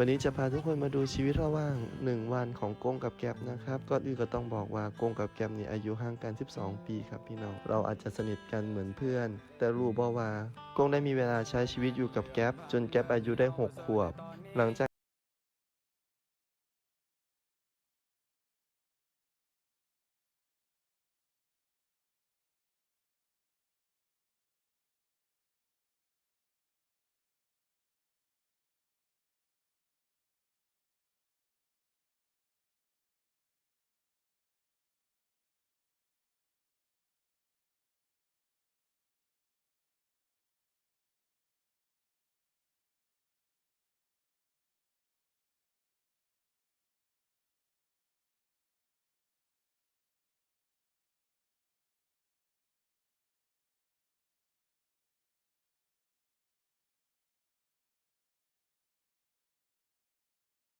วันนี้จะพาทุกคนมาดูชีวิตระหว่าง 1 วันของกงกับแก๊บนะครับก่อนอื่นก็ต้องบอกว่ากงกับแก๊เนี่อายุห่างกัน 12 ปีครับพี่น้อง เราอาจจะสนิทกันเหมือนเพื่อน แต่รู้บ่ว่ากงได้มีเวลาใช้ชีวิตอยู่กับแก๊บจนแก๊บอายุได้ 6 ขวบ หลังจาก